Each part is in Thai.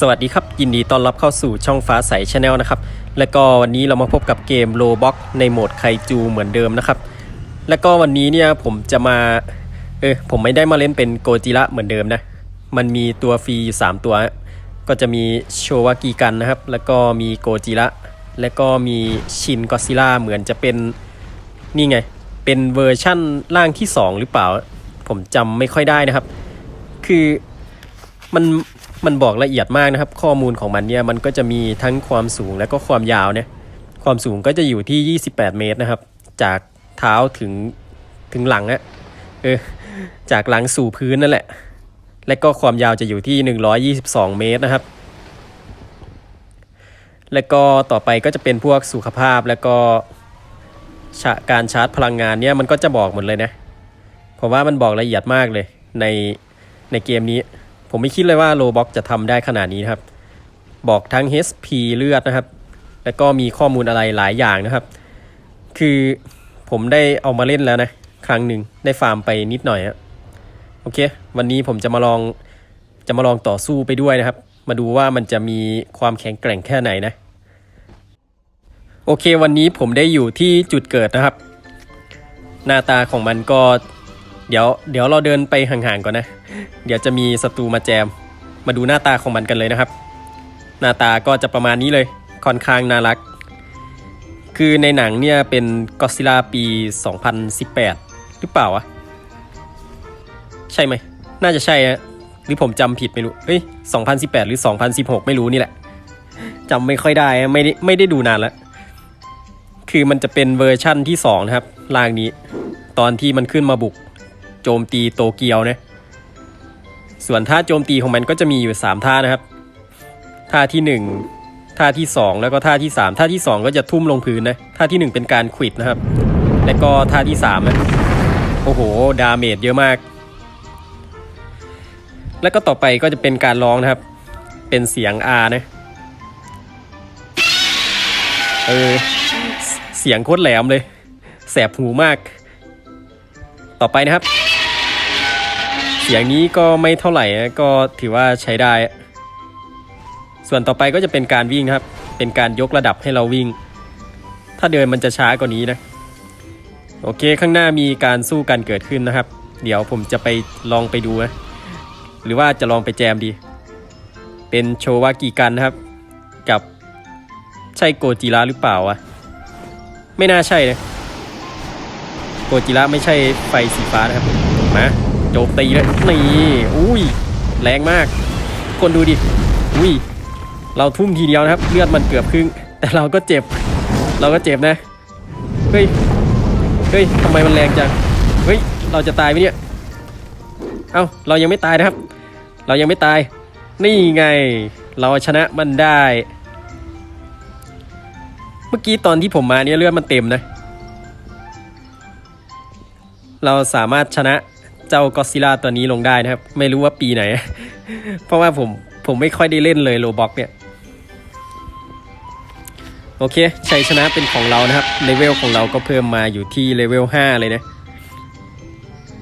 สวัสดีครับ ยินดีต้อนรับเข้าสู่ช่องฟ้าใสชาแนลนะครับ และก็วันนี้เรามาพบกับเกมโลบ็อกในโหมดไคจูเหมือนเดิมนะครับ และก็วันนี้เนี่ยผมจะมา เออผมไม่ได้มาเล่นเป็นโกจิระเหมือนเดิมนะ มันมีตัวฟรีอยู่ 3 ตัว ก็จะมีโชวากิกันนะครับ แล้วก็มีโกจิระและก็มีชินกอซิล่าเหมือนจะเป็นนี่ไง เป็นเวอร์ชั่นร่างที่ 2 หรือเปล่า ผมจำไม่ค่อยได้นะครับ คือมัน มันบอกละเอียดมากนะครับ ข้อมูลของมันเนี่ยมันก็จะมีทั้งความสูงและก็ความยาวเนี่ยความสูงก็จะอยู่ที่ 28 เมตรนะครับ จากเท้าถึงถึงหลังอะเออจากหลังสู่พื้นนั่นแหละ และก็ความยาวจะอยู่ที่ 122 เมตรนะครับ และก็ต่อไปก็จะเป็นพวกสุขภาพแล้วก็การชาร์จพลังงานเนี่ยมันก็จะบอกหมดเลยนะ เพราะว่ามันบอกละเอียดมากเลยในในเกมนี้ ผมไม่คิดเลยว่าโลบ็อกจะทำได้ขนาดนี้นะครับ บอกทั้ง HP เลือดนะครับ แล้วก็มีข้อมูลอะไรหลายอย่างนะครับ คือผมได้เอามาเล่นแล้วนะ ครั้งหนึ่งได้ฟาร์มไปนิดหน่อยอะโอเค วันนี้ผมจะมาลองจะมาลองต่อสู้ไปด้วยนะครับ มาดูว่ามันจะมีความแข็งแกร่งแค่ไหนนะ โอเค วันนี้ผมได้อยู่ที่จุดเกิดนะครับ หน้าตาของมันก็ เดี๋ยวเดี๋ยวเราเดินไปห่างๆก่อนนะ เดี๋ยวจะมีศัตรูมาแจม มาดูหน้าตาของมันกันเลยนะครับ หน้าตาก็จะประมาณนี้เลยค่อนข้างน่ารัก คือในหนังเนี่ยเป็นก็ซิล่าปี 2018 หรือเปล่าวะ ใช่ไหม น่าจะใช่อะหรือผมจำผิดไม่รู้เฮ้ย 2018 หรือ 2016 ไม่รู้นี่แหละจำไม่ค่อยได้ไม่ได้ไม่ได้ดูนานแล้วคือมันจะเป็นเวอร์ชั่นที่2นะครับร่างนี้ ตอนที่มันขึ้นมาบุก โจมตีโตเกียวนะส่วนท่าโจมตีของมันก็จะมีอยู่ 3 ท่านะครับ ท่าที่ 1 ท่าที่ 2 แล้วก็ท่าที่ 3 ท่าที่ 2 ก็จะทุ่มลงพื้นนะท่าที่ 1 เป็นการขวิดนะครับ และก็ท่าที่3นะโอ้โห ดาเมจเยอะมาก แล้วก็ต่อไปก็จะเป็นการร้องนะครับ เป็นเสียง R นะเออเสียงโคตรแหลมเลย แสบหูมาก ต่อไปนะครับ สียงนี้ก็ไม่เท่าไหร่ก็ถือว่าใช้ได้ ส่วนต่อไปก็จะเป็นการวิ่งครับ เป็นการยกระดับให้เราวิ่ง ถ้าเดินมันจะช้ากว่านี้นะ โอเคข้างหน้ามีการสู้กันเกิดขึ้นนะครับ เดี๋ยวผมจะไปลองไปดูนะหรือว่าจะลองไปแจมดี เป็นโชวากิกันนะครับ กับใช่โกจิระหรือเปล่าวะไม่น่าใช่นะโกจิระไม่ใช่ไฟสีฟ้านะครับมา โจมตีเลยนี่อุ้ยแรงมาก คนดูดิอุ้ยเราทุ่มทีเดียวนะครับ เลือดมันเกือบครึ่ง แต่เราก็เจ็บ เราก็เจ็บนะเฮ้ยเฮ้ยทำไมมันแรงจังเฮ้ยเราจะตายไหมเนี่ยเอ้าเรายังไม่ตายนะครับ เรายังไม่ตาย นี่ไง เราชนะมันได้ เมื่อกี้ตอนที่ผมมาเนี่ยเลือดมันเต็มนะ เราสามารถชนะ เจ้ากอซิล่าตัวนี้ลงได้นะครับ ไม่รู้ว่าปีไหน เพราะว่าผมผมไม่ค่อยได้เล่นเลยโลบ็อกเนี่ย โอเคชัยชนะเป็นของเรานะครับเลเวลของเราก็เพิ่มมาอยู่ที่เลเวล5เลยนะ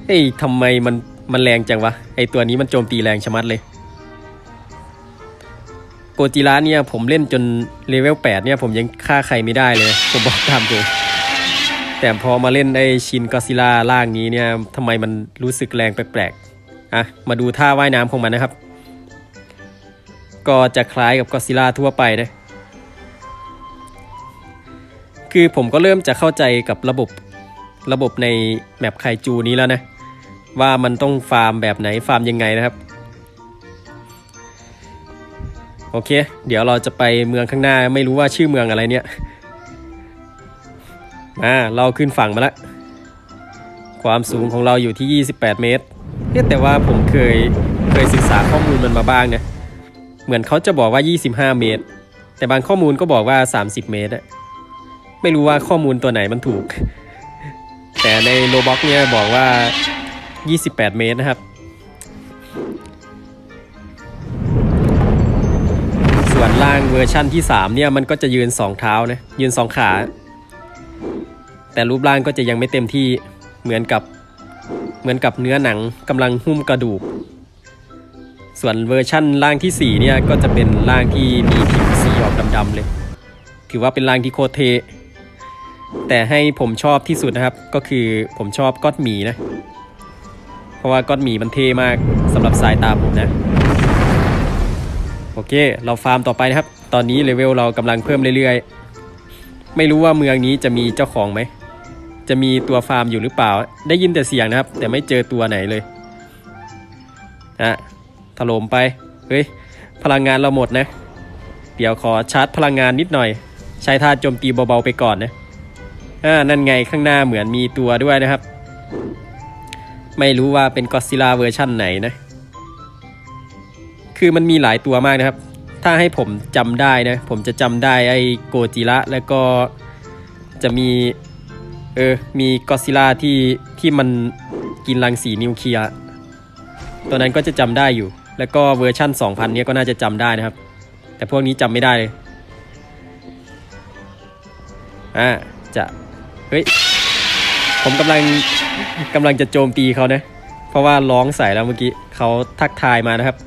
เฮ้ยทำไมมันมันแรงจังวะไอตัวนี้มันโจมตีแรงชะมัดเลยโกจิระเนี่ยผมเล่นจนเลเวล8เนี่ยผมยังฆ่าใครไม่ได้เลย ผมบอกตามตรง แต่พอมาเล่นไอชินกอซิล่าล่างนี้เนี่ยทำไมมันรู้สึกแรงแปลกๆอะมาดูท่าว่ายน้ำของมันนะครับ ก็จะคล้ายกับกอซิล่าทั่วไปนะคือผมก็เริ่มจะเข้าใจกับระบบระบบในแมปไคจูนี้แล้วนะ ว่ามันต้องฟาร์มแบบไหนฟาร์มยังไงนะครับ โอเค เดี๋ยวเราจะไปเมืองข้างหน้าไม่รู้ว่าชื่อเมืองอะไรเนี่ย มาเราขึ้นฝั่งมาแล้วความสูงของเราอยู่ที่ 28 เมตรเนี่ยแต่ว่าผมเคยเคยศึกษาข้อมูลมันมาบ้างนะเหมือนเขาจะบอกว่า 25 เมตร แต่บางข้อมูลก็บอกว่า 30 เมตรอะไม่รู้ว่าข้อมูลตัวไหนมันถูก แต่ในโลบ็อกเนี่ยบอกว่า 28 เมตรนะครับ ส่วนล่างเวอร์ชั่นที่ 3 เนี่ยมันก็จะยืน 2 เท้านะยืน 2 ขา แต่รูปร่างก็จะยังไม่เต็มที่เหมือนกับเหมือนกับเนื้อหนังกำลังหุ้มกระดูก ส่วนเวอร์ชั่นร่างที่4เนี่ยก็จะเป็นร่างที่มีผิวสีออกดำๆเลย ถือว่าเป็นร่างที่โคตรเท แต่ให้ผมชอบที่สุดนะครับ ก็คือผมชอบก้อนหมีนะ เพราะว่าก้อนหมีมันเทมากสำหรับสายตาผมนะ โอเค เราฟาร์มต่อไปนะครับ ตอนนี้เลเวลเรากำลังเพิ่มเรื่อยๆ ไม่รู้ว่าเมืองนี้จะมีเจ้าของไหม จะมีตัวฟาร์มอยู่หรือเปล่า ได้ยินแต่เสียงนะครับ แต่ไม่เจอตัวไหนเลยฮะถล่มไป เฮ้ย พลังงานเราหมดนะ เดี๋ยวขอชาร์จพลังงานนิดหน่อย ใช้ท่าโจมตีเบาๆไปก่อนนะอ่านั่นไงข้างหน้าเหมือนมีตัวด้วยนะครับ ไม่รู้ว่าเป็นก็ซิล่าเวอร์ชั่นไหนนะ คือมันมีหลายตัวมากนะครับ ถ้าให้ผมจำได้นะ ผมจะจำได้ไอ้โกจิระแล้วก็จะมี เออ มีก็ซิล่าที่ที่มันกินรังสีนิวเคลียร์ตัวนั้นก็จะจำได้อยู่ แล้วก็เวอร์ชั่น 2000 เนี้ยก็น่าจะจำได้นะครับ แต่พวกนี้จำไม่ได้เลย อ่า จะ เฮ้ย ผมกำลังกำลังจะโจมตีเขานะ เพราะว่าร้องใส่แล้วเมื่อกี้เขาทักทายมานะครับ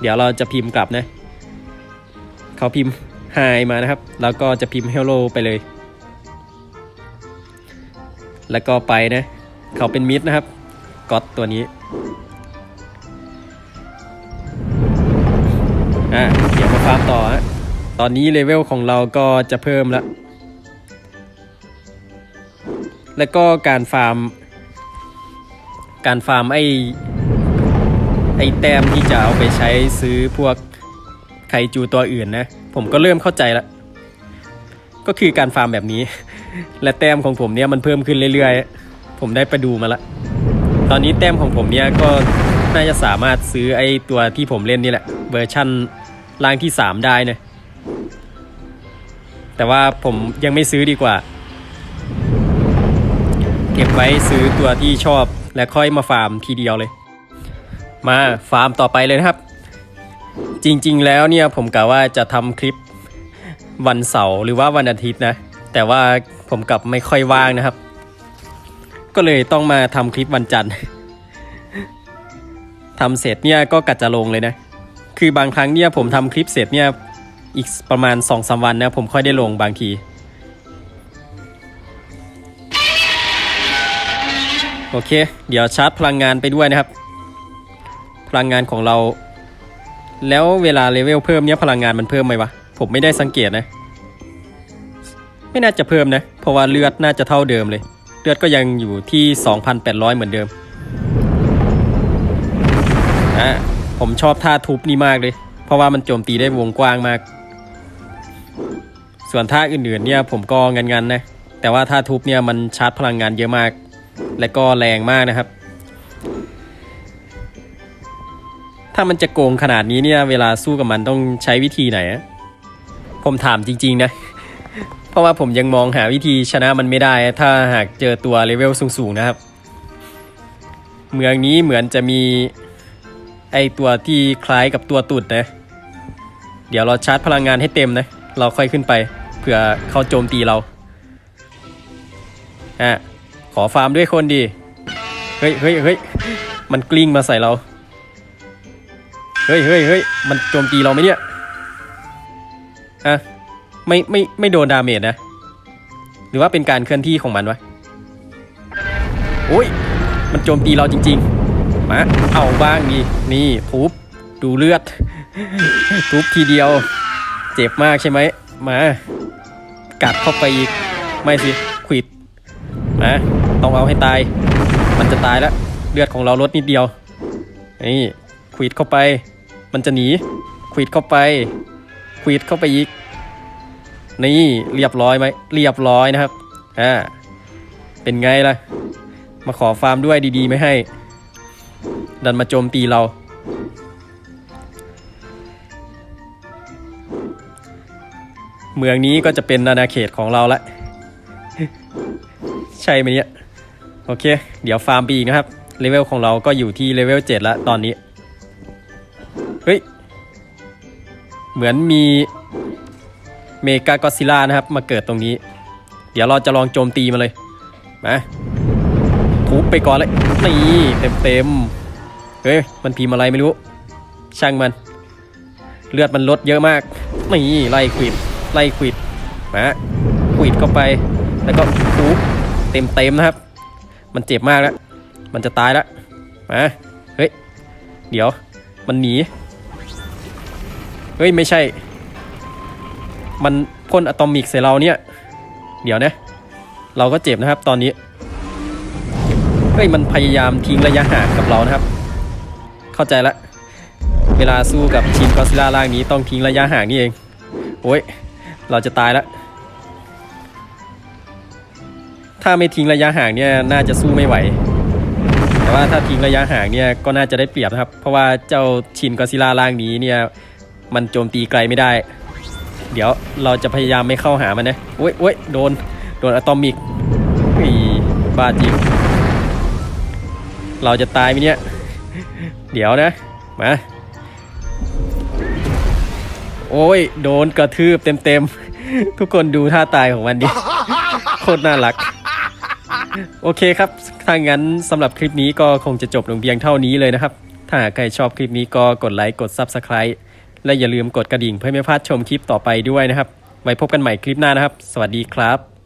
เดี๋ยวเราจะพิมพ์กลับนะ เขาพิมพ์ hi มานะครับ แล้วก็จะพิมพ์ hello ไปเลย แล้วก็ไปนะ เขาเป็นมิดนะครับก็อตตัวนี้อะเดี๋ยวมาฟาร์มต่อฮะตอนนี้เลเวลของเราก็จะเพิ่มแล้ว แล้วก็การฟาร์ม การฟาร์มไอ้ไอ้แต้มที่จะเอาไปใช้ซื้อพวกไคจูตัวอื่นนะ ผมก็เริ่มเข้าใจแล้ว ก็คือการฟาร์มแบบนี้ และแต้มของผมเนี่ยมันเพิ่มขึ้นเรื่อยๆ ผมได้ไปดูมาละ ตอนนี้แต้มของผมเนี่ยก็น่าจะสามารถซื้อไอตัวที่ผมเล่นนี่แหละ เวอร์ชั่นร่างที่ 3 ได้นะแต่ว่าผมยังไม่ซื้อดีกว่า เก็บไว้ซื้อตัวที่ชอบและค่อยมาฟาร์มทีเดียวเลย มาฟาร์มต่อไปเลยนะครับ จริงๆแล้วเนี่ยผมกะว่าจะทำคลิป วันเสาร์หรือว่าวันอาทิตย์นะ แต่ว่าผมกลับไม่ค่อยว่างนะครับ ก็เลยต้องมาทำคลิปวันจันทร์ทำเสร็จเนี่ยก็กัดจะลงเลยนะ คือบางครั้งเนี่ยผมทำคลิปเสร็จเนี่ยอีกประมาณ2องสาวันนะผมค่อยได้ลงบางที โอเค เดี๋ยวชาร์จพลังงานไปด้วยนะครับ พลังงานของเรา แล้วเวลาเลเวลเพิ่มเนี่ยพลังงานมันเพิ่มไหมวะ ผมไม่ได้สังเกตนะ ไม่น่าจะเพิ่มนะ เพราะว่าเลือดน่าจะเท่าเดิมเลย เลือดก็ยังอยู่ที่ 2,800 เหมือนเดิมอะผมชอบท่าทุบนี่มากเลย เพราะว่ามันโจมตีได้วงกว้างมาก ส่วนท่าอื่นๆเนี่ยผมก็งันๆนะ แต่ว่าท่าทุบเนี่ยมันชาร์จพลังงานเยอะมาก และก็แรงมากนะครับ ถ้ามันจะโกงขนาดนี้เนี่ยเวลาสู้กับมันต้องใช้วิธีไหนอะ ผมถามจริง ๆ นะ เพราะว่าผมยังมองหาวิธีชนะมันไม่ได้ ถ้าหากเจอตัวเลเวลสูง ๆ นะครับ เมืองนี้เหมือนจะมีไอตัวที่คล้ายกับตัวตุดนะ เดี๋ยวเราชาร์จพลังงานให้เต็มนะ เราค่อยขึ้นไปเผื่อเขาโจมตีเราอะขอฟาร์มด้วยคนดี เฮ้ยเฮ้ยเฮ้ยมันกลิ้งมาใส่เรา เฮ้ยเฮ้ยเฮ้ยมันโจมตีเราไหมเนี่ย อะไม่ไม่ไม่โดนดาเมจนะ หรือว่าเป็นการเคลื่อนที่ของมันวะโอ้ย มันโจมตีเราจริง ๆ มา เอาบ้างดีนี่ทุบดูเลือด ทุบทีเดียว เจ็บมากใช่ไหม มา กัดเข้าไปอีก ไม่สิขวิดมาต้องเอาให้ตาย มันจะตายแล้ว เลือดของเราลดนิดเดียว นี่ควิดเข้าไป มันจะหนีควิดเข้าไป ควิดเข้าไปอีก นี่เรียบร้อยไหมเรียบร้อยนะครับอ่าเป็นไงล่ะ มาขอฟาร์มด้วยดีๆ ไม่ให้ ดันมาโจมตีเรา เมืองนี้ก็จะเป็นอาณาเขตของเราละ ใช่ไหมเนี่ย โอเค เดี๋ยวฟาร์มไปอีกนะครับ เลเวลของเราก็อยู่ที่เลเวล 7 แล้วตอนนี้ เฮ้ย เหมือนมีเมกากอซิล่านะครับ มาเกิดตรงนี้ เดี๋ยวเราจะลองโจมตีมาเลยมาทุบไปก่อนเลยนี่เต็มเต็มเฮ้ยมันพิมอะไรไม่รู้ ช่างมัน เลือดมันลดเยอะมากนี่ไล่ควิดไล่ควิดมาควิดเข้าไปแล้วก็ฟูเต็มเต็มนะครับ มันเจ็บมากแล้วมันจะตายแล้วมาเฮ้ยเดี๋ยวมันหนี เฮ้ย ไม่ใช่ มันพ่นอะตอมิกใส่เราเนี่ย เดี๋ยวนะ เราก็เจ็บนะครับตอนนี้ เฮ้ย มันพยายามทิ้งระยะห่างกับเรานะครับ เข้าใจละ เวลาสู้กับชินกอซิล่าร่างนี้ต้องทิ้งระยะห่างนี่เอง โอ้ย เราจะตายแล้วถ้าไม่ทิ้งระยะห่างเนี่ยน่าจะสู้ไม่ไหว แต่ว่าถ้าทิ้งระยะห่างเนี่ยก็น่าจะได้เปรียบนะครับ เพราะว่าเจ้าชินกอซิล่าร่างนี้เนี่ย มันโจมตีไกลไม่ได้ เดี๋ยวเราจะพยายามไม่เข้าหามันนะโอ้ยโอ้ยโดน โดนอะตอมิกอีบ้าจริง เราจะตายไหมเนี่ย เดี๋ยวนะ มา โอ้ย โดนกระทืบเต็มๆ ทุกคนดูท่าตายของมันดิ โคตรน่ารัก โอเคครับ ถ้างั้นสำหรับคลิปนี้ก็คงจะจบลงเพียงเท่านี้เลยนะครับ ถ้าใครชอบคลิปนี้ก็กดไลค์ กด Subscribe และอย่าลืมกดกระดิ่งเพื่อไม่พลาดชมคลิปต่อไปด้วยนะครับ ไว้พบกันใหม่คลิปหน้านะครับ สวัสดีครับ